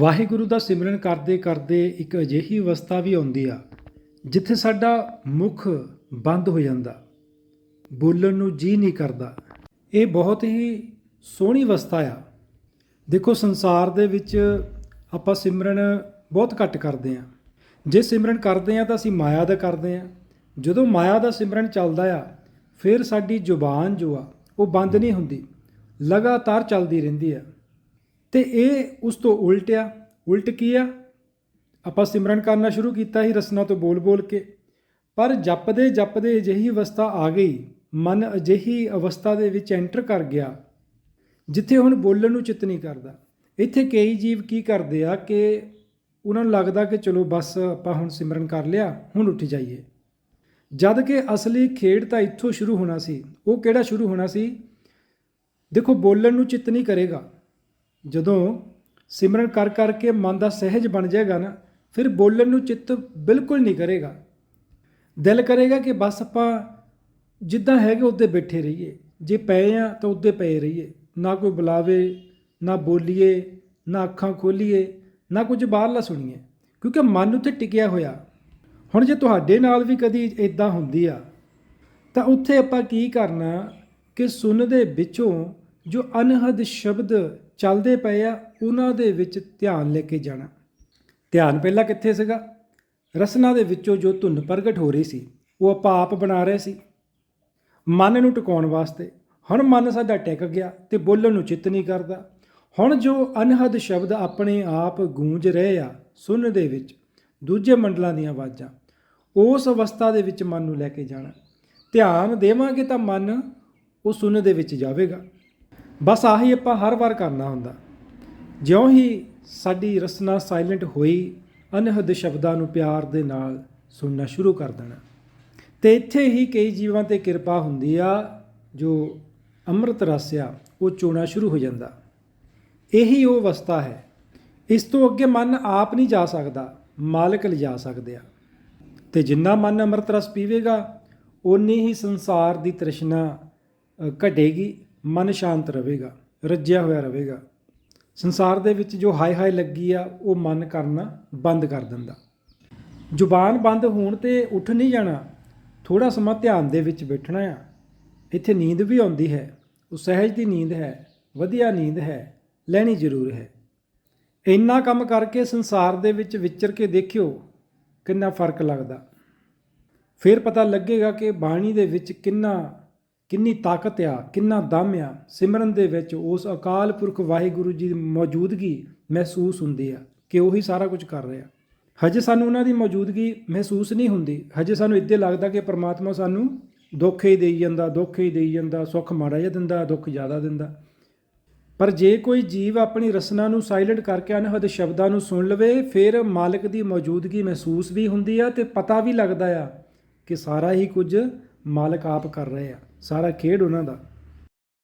ਵਾਹਿਗੁਰੂ ਦਾ ਸਿਮਰਨ ਕਰਦੇ ਕਰਦੇ ਇੱਕ ਅਜਿਹੀ ਅਵਸਥਾ ਵੀ ਆਉਂਦੀ ਆ, ਜਿੱਥੇ ਸਾਡਾ ਮੁਖ ਬੰਦ ਹੋ ਜਾਂਦਾ। ਬੋਲਣ ਨੂੰ ਜੀ ਨਹੀਂ ਕਰਦਾ। ਇਹ ਬਹੁਤ ਹੀ ਸੋਹਣੀ ਅਵਸਥਾ ਆ। ਦੇਖੋ, ਸੰਸਾਰ ਦੇ ਵਿੱਚ ਆਪਾਂ ਸਿਮਰਨ ਬਹੁਤ ਘੱਟ ਕਰਦੇ ਆ। ਜੇ ਸਿਮਰਨ ਕਰਦੇ ਆ ਤਾਂ ਅਸੀਂ ਮਾਇਆ ਦਾ ਕਰਦੇ ਆ। ਜਦੋਂ ਮਾਇਆ ਦਾ ਸਿਮਰਨ ਚੱਲਦਾ ਆ, ਫਿਰ ਸਾਡੀ ਜ਼ੁਬਾਨ ਜੋ ਆ, ਉਹ ਬੰਦ ਨਹੀਂ ਹੁੰਦੀ। ਲਗਾਤਾਰ ਚੱਲਦੀ ਰਹਿੰਦੀ ਆ। ਤੇ ਇਹ ਉਸ ਤੋਂ ਉਲਟ ਆ ਉਲਟ ਕੀ ਆ? ਆਪਾਂ ਸਿਮਰਨ ਕਰਨਾ ਸ਼ੁਰੂ ਕੀਤਾ ਸੀ ਰਸਨਾ ਤੋਂ ਬੋਲ-ਬੋਲ ਕੇ। ਪਰ ਜਪਦੇ ਜਪਦੇ ਅਜਿਹੀ ਅਵਸਥਾ ਆ ਗਈ, ਮਨ ਅਜਿਹੀ ਅਵਸਥਾ ਦੇ ਵਿੱਚ ਐਂਟਰ ਕਰ ਗਿਆ, ਜਿੱਥੇ ਹੁਣ ਬੋਲਣ ਨੂੰ ਚਿੱਤ ਨਹੀਂ ਕਰਦਾ। ਇੱਥੇ ਕਈ ਜੀਵ ਕੀ ਕਰਦੇ ਆ ਕਿ ਉਹਨਾਂ ਨੂੰ ਲੱਗਦਾ ਕਿ ਚਲੋ ਬਸ ਆਪਾਂ ਹੁਣ ਸਿਮਰਨ ਕਰ ਲਿਆ, ਹੁਣ ਉੱਠ ਜਾਈਏ। ਜਦ ਕਿ ਅਸਲੀ ਖੇਡ ਤਾਂ ਇੱਥੋਂ ਸ਼ੁਰੂ ਹੋਣਾ ਸੀ। ਉਹ ਕਿਹੜਾ ਸ਼ੁਰੂ ਹੋਣਾ ਸੀ? ਦੇਖੋ, ਬੋਲਣ ਨੂੰ ਚਿੱਤ ਨਹੀਂ ਕਰੇਗਾ। ਜਦੋਂ ਸਿਮਰਨ ਕਰ ਕਰਕੇ ਮਨ ਦਾ ਸਹਿਜ ਬਣ ਜਾਏਗਾ ਨਾ, ਫਿਰ ਬੋਲਣ ਨੂੰ ਚਿੱਤ ਬਿਲਕੁਲ ਨਹੀਂ ਕਰੇਗਾ। ਦਿਲ ਕਰੇਗਾ ਕਿ ਬਸ ਆਪਾਂ ਜਿੱਦਾਂ ਹੈਗੇ ਉੱਤੇ ਬੈਠੇ ਰਹੀਏ। ਜੇ ਪਏ ਆ ਤਾਂ ਉੱਤੇ ਪਏ ਰਹੀਏ। ਨਾ ਕੋਈ ਬੁਲਾਵੇ, ਨਾ ਬੋਲੀਏ, ਨਾ ਅੱਖਾਂ ਖੋਲੀਏ, ਨਾ ਕੁਝ ਬਾਹਰਲਾ ਸੁਣੀਏ। ਕਿਉਂਕਿ ਮਨ ਉੱਤੇ ਟਿਕਿਆ ਹੋਇਆ। ਹੁਣ ਜੇ ਤੁਹਾਡੇ ਨਾਲ ਵੀ ਕਦੀ ਇਦਾਂ ਹੁੰਦੀ ਆ, ਤਾਂ ਉੱਥੇ ਆਪਾਂ ਕੀ ਕਰਨਾ ਕਿ ਸੁਣ ਦੇ ਵਿੱਚੋਂ ਜੋ ਅਨਹਦ ਸ਼ਬਦ ਚੱਲਦੇ ਪਏ ਆ, ਉਹਨਾਂ ਦੇ ਵਿੱਚ ਧਿਆਨ ਲੈ ਕੇ ਜਾਣਾ। ਧਿਆਨ ਪਹਿਲਾਂ ਕਿੱਥੇ ਸੀਗਾ? ਰਸਨਾ ਦੇ ਵਿੱਚੋਂ ਜੋ ਧੁੰਨ ਪ੍ਰਗਟ ਹੋ ਰਹੀ ਸੀ, ਉਹ ਆਪਾਂ ਆਪ ਬਣਾ ਰਹੇ ਸੀ। ਮਨ ਨੂੰ ਟਿਕਾਉਣ ਵਾਸਤੇ, ਹੁਣ ਮਨ ਸਾਡਾ ਟਿਕ ਗਿਆ ਤੇ ਬੋਲਣ ਨੂੰ ਚਿੱਤ ਨਹੀਂ ਕਰਦਾ। ਹੁਣ ਜੋ ਅਨਹਦ ਸ਼ਬਦ ਆਪਣੇ ਆਪ ਗੂੰਜ ਰਹੇ ਆ, ਸੁਣ ਦੇ ਵਿੱਚ, ਦੂਜੇ ਮੰਡਲਾਂ ਦੀਆਂ ਆਵਾਜ਼ਾਂ, ਉਸ ਅਵਸਥਾ ਦੇ ਵਿੱਚ ਮਨ ਨੂੰ ਲੈ ਕੇ ਜਾਣਾ। ਧਿਆਨ ਦੇਵਾਂਗੇ ਤਾਂ ਮਨ ਉਹ ਸੁਣ ਦੇ ਵਿੱਚ ਜਾਵੇਗਾ। ਬਸ ਆਹੀ ਆਪਾਂ ਹਰ ਵਾਰ ਕਰਨਾ ਹੁੰਦਾ। ਜਿਉਂ ਹੀ ਸਾਡੀ ਰਸਨਾ ਸਾਇਲੈਂਟ ਹੋਈ, ਅਨਹਦ ਸ਼ਬਦਾਂ ਨੂੰ ਪਿਆਰ ਦੇ ਨਾਲ ਸੁਣਨਾ ਸ਼ੁਰੂ ਕਰ ਦੇਣਾ। ਤੇ ਇੱਥੇ ਹੀ ਕਈ ਜੀਵਾਂ ਤੇ ਕਿਰਪਾ ਹੁੰਦੀ ਆ, ਜੋ ਅੰਮ੍ਰਿਤ ਰਸ ਆ, ਉਹ ਚੋਣਾ ਸ਼ੁਰੂ ਹੋ ਜਾਂਦਾ। ਇਹੀ ਉਹ ਅਵਸਥਾ ਹੈ। ਇਸ ਤੋਂ ਅੱਗੇ ਮਨ ਆਪ ਨਹੀਂ ਜਾ ਸਕਦਾ, ਮਾਲਕ ਲਿਜਾ ਸਕਦੇ ਆ। ਤੇ ਜਿੰਨਾ ਮਨ ਅੰਮ੍ਰਿਤ ਰਸ ਪੀਵੇਗਾ, ਓਨੀ ਹੀ ਸੰਸਾਰ ਦੀ ਤ੍ਰਿਸ਼ਨਾ ਘਟੇਗੀ। ਮਨ ਸ਼ਾਂਤ ਰਹੇਗਾ, ਰੱਜਿਆ ਹੋਇਆ ਰਹੇਗਾ। ਸੰਸਾਰ ਦੇ ਵਿੱਚ ਜੋ ਹਾਈ ਹਾਈ ਲੱਗੀ ਆ, ਉਹ ਮਨ ਕਰਨਾ ਬੰਦ ਕਰ ਦਿੰਦਾ। ਜ਼ੁਬਾਨ ਬੰਦ ਹੋਣ ਤੇ ਉੱਠ ਨਹੀਂ ਜਾਣਾ ਥੋੜਾ ਸਮਾਂ ਧਿਆਨ ਦੇ ਵਿੱਚ ਬੈਠਣਾ ਆ। ਇੱਥੇ ਨੀਂਦ ਵੀ ਆਉਂਦੀ ਹੈ, ਉਹ ਸਹਿਜ ਦੀ ਨੀਂਦ ਹੈ, ਵਧੀਆ ਨੀਂਦ ਹੈ, ਲੈਣੀ ਜ਼ਰੂਰ ਹੈ। ਇੰਨਾ ਕੰਮ ਕਰਕੇ ਸੰਸਾਰ ਦੇ ਵਿੱਚ ਵਿਚਰ ਕੇ ਦੇਖਿਓ, ਕਿੰਨਾ ਫ਼ਰਕ ਲੱਗਦਾ। ਫਿਰ ਪਤਾ ਲੱਗੇਗਾ ਕਿ ਬਾਣੀ ਦੇ ਵਿੱਚ ਕਿੰਨਾ ਕਿੰਨੀ ਤਾਕਤ ਆ, ਕਿੰਨਾ ਦਮ ਆ, ਸਿਮਰਨ ਦੇ ਵਿੱਚ ਉਸ ਅਕਾਲ ਪੁਰਖ ਵਾਹਿਗੁਰੂ ਜੀ ਦੀ ਮੌਜੂਦਗੀ ਮਹਿਸੂਸ ਹੁੰਦੀ ਆ ਕਿ ਉਹੀ ਸਾਰਾ ਕੁਝ ਕਰ ਰਿਹਾ। ਹਜੇ ਸਾਨੂੰ ਉਹਨਾਂ ਦੀ ਮੌਜੂਦਗੀ ਮਹਿਸੂਸ ਨਹੀਂ ਹੁੰਦੀ। ਹਜੇ ਸਾਨੂੰ ਇੱਦਾਂ ਲੱਗਦਾ ਕਿ ਪ੍ਰਮਾਤਮਾ ਸਾਨੂੰ ਦੁੱਖ ਹੀ ਦੇਈ ਜਾਂਦਾ, ਦੁੱਖ ਹੀ ਦੇਈ ਜਾਂਦਾ, ਸੁੱਖ ਮਾੜਾ ਜਿਹਾ ਦਿੰਦਾ, ਦੁੱਖ ਜ਼ਿਆਦਾ ਦਿੰਦਾ। ਪਰ ਜੇ ਕੋਈ ਜੀਵ ਆਪਣੀ ਰਸਨਾ ਨੂੰ ਸਾਇਲੈਂਟ ਕਰਕੇ ਅਨਹਦ ਸ਼ਬਦਾਂ ਨੂੰ ਸੁਣ ਲਵੇ, ਫਿਰ ਮਾਲਕ ਦੀ ਮੌਜੂਦਗੀ ਮਹਿਸੂਸ ਵੀ ਹੁੰਦੀ ਆ ਤੇ ਪਤਾ ਵੀ ਲੱਗਦਾ ਆ ਕਿ ਸਾਰਾ ਹੀ ਕੁਝ ਮਾਲਕ ਆਪ ਕਰ ਰਹੇ। ਆ ਸਾਰਾ ਖੇਡ ਉਹਨਾਂ ਦਾ